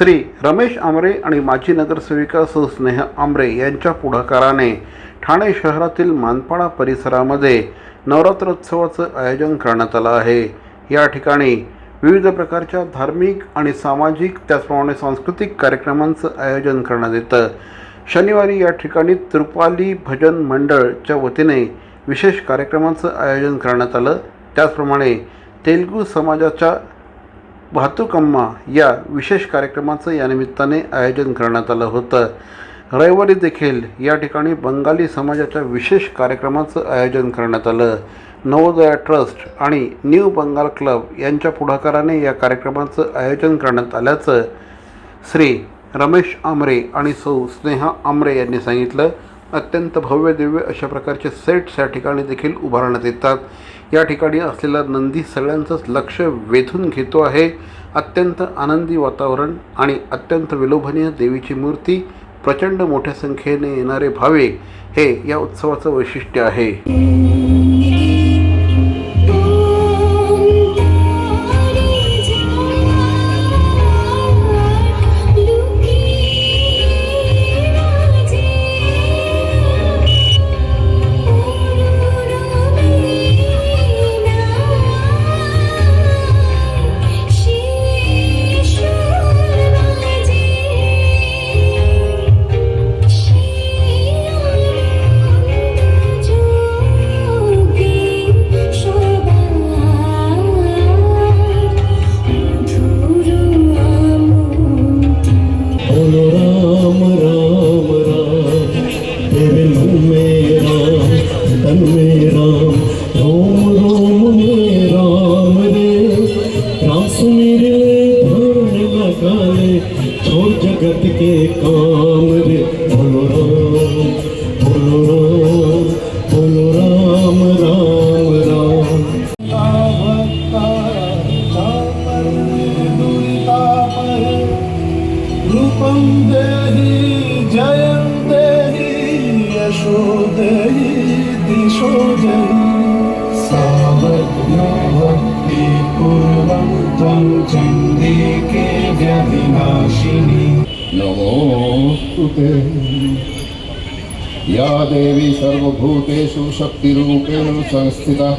श्री रमेश आमरे आणि माजी नगरसेविका सुस्नेह आमरे यांच्या पुढाकाराने ठाणे शहरातील मानपाडा परिसरामध्ये नवरात्रोत्सवाचं आयोजन करण्यात आलं आहे. या ठिकाणी विविध प्रकारच्या धार्मिक आणि सामाजिक त्याचप्रमाणे सांस्कृतिक कार्यक्रमांचं आयोजन करण्यात येतं. शनिवारी या ठिकाणी त्रुपाली भजन मंडळच्या वतीने विशेष कार्यक्रमाचं आयोजन करण्यात आलं. त्याचप्रमाणे तेलगू समाजाच्या वाहतूकम्मा या विशेष कार्यक्रमाचं या निमित्ताने आयोजन करण्यात आलं होतं. रविवारी देखील या ठिकाणी बंगाली समाजाच्या विशेष कार्यक्रमाचं आयोजन करण्यात आलं. नवोदया ट्रस्ट आणि न्यू बंगाल क्लब यांच्या पुढाकाराने या कार्यक्रमाचं आयोजन करण्यात आल्याचं श्री रमेश आमरे आणि सौ स्नेहा आमरे यांनी सांगितलं. अत्यंत भव्य दिव्य अशा प्रकारचे सेट्स या ठिकाणी देखील उभारण्यात येतात. या ठिकाणी असलेला नंदी सगळ्यांचंच लक्ष वेधून घेतो आहे. अत्यंत आनंदी वातावरण आणि अत्यंत विलोभनीय देवीची मूर्ती प्रचंड मोठ्या संख्येने येणारे भाविक हे या उत्सवाचं वैशिष्ट्य आहे. राम सुमीर ले ध्यान लगा ले छोड़ जगत के काम रे बोलो राम बोलो राम बोलो राम राम राम रूपं देहि जयं देहि यशो देहि दिशो देहि नमोस्तुते या देवी सर्वभूतेषु शक्तिरूपेण संस्थिता।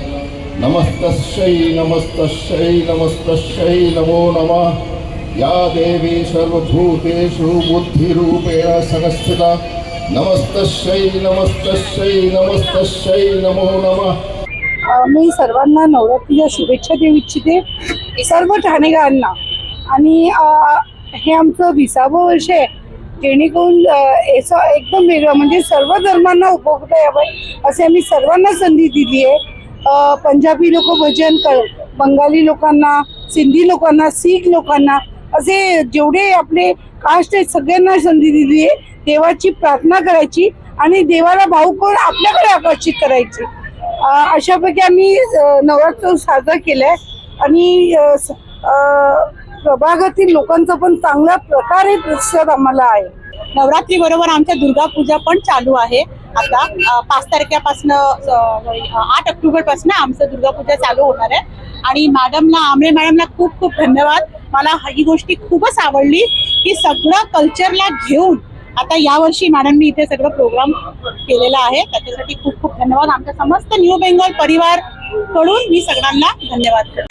नमस्तस्यै नमस्तस्यै नमस्तस्यै नमो नमः। या देवी सर्वभूतेषु बुद्धिरूपेण संस्थिता। नमस्तस्यै नमस्तस्यै नमस्तस्यै नमो नमः। मी सर्वांना नवरात्रीच्या शुभेच्छा देऊ इच्छिते. सर्व ठाणेकरांना आणि हे आमचं विसावं वर्ष आहे. जेणेकरून याचं एकदम वेगळं म्हणजे सर्व धर्मांना उपभोगता यावं असे आम्ही सर्वांना संधी दिली आहे. पंजाबी लोक भजन कर बंगाली लोकांना सिंधी लोकांना सीख लोकांना असे जेवढे आपले कास्ट आहेत सगळ्यांना संधी दिली आहे. देवाची प्रार्थना करायची आणि देवाला भाऊ करून आपल्याकडे आकर्षित करायची. अशापैकी आम्ही नवरात्र साजरा केलाय. आणि स- प्रभागातील लोकांचं पण चांगल्या प्रकारे प्रतिसाद आम्हाला आहे. नवरात्री बरोबर आमच्या दुर्गा पूजा पण चालू आहे. आता पाच तारखेपासून आठ ऑक्टोबरपासून आमचं दुर्गा पूजा चालू होणार आहे. आणि मॅडमला आमरे मॅडमला खूप खूप धन्यवाद. मला ही गोष्टी खूपच आवडली की सगळं कल्चरला घेऊन आता यावर्षी मॅडमनी इथे सगळं प्रोग्राम केलेला आहे. त्याच्यासाठी खूप खूप धन्यवाद. आमच्या समस्त न्यू बेंगॉल परिवारकडून मी सगळ्यांना धन्यवाद करते.